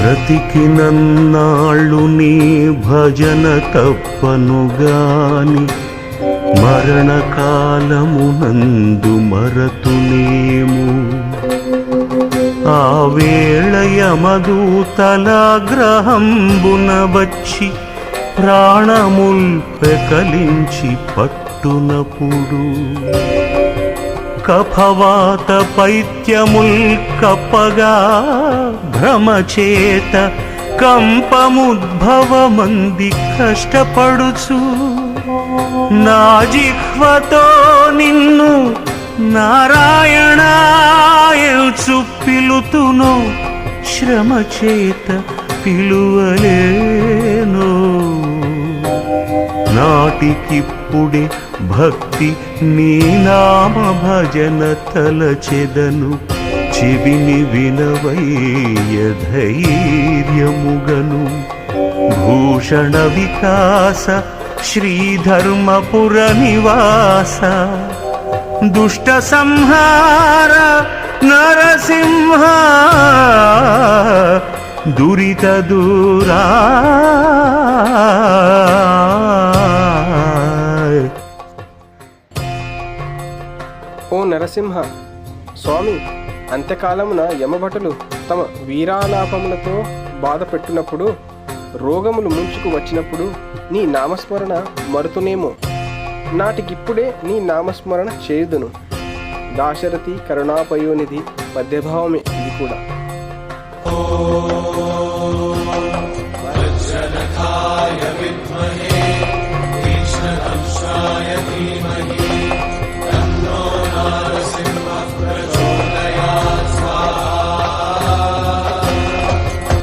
బ్రతికినన్నాళ్ళు నీ భజన తప్పనుగాని మరణకాలమునందు మరతునేము. ఆ వేళ యమదూతలాగ్రహంబున వచ్చి ప్రాణముల్ పెకలించి పట్టునప్పుడు కఫవాత పైత్యముల్ కప్పగా భ్రమచేత కంపముద్భవమంది కష్టపడుచు. నా జిహ్వతో నిన్ను నారాయణాయల్చు పిలుతును శ్రమచేత పిలువలేనో పిలువలేను. నాటికిప్పుడే భక్తి నీ నామ భజన తలచెదను. చెవిని వినవయ్య భూషణ వికాస శ్రీధర్మపుర నివాస. దుష్ట సంహార నరసింహ దురిత దూరా. ఓ నరసింహ స్వామి అంత్యకాలమున యమభటులు తమ వీరాలాపములతో బాధపెట్టినప్పుడు రోగములు ముంచుకు వచ్చినప్పుడు నీ నామస్మరణ మరుతునేమో. నాటికిప్పుడే నీ నామస్మరణ చేయుదును. దాశరథి కరుణాపయోనిధి మధ్యభావమే ఇది కూడా. విద్మహే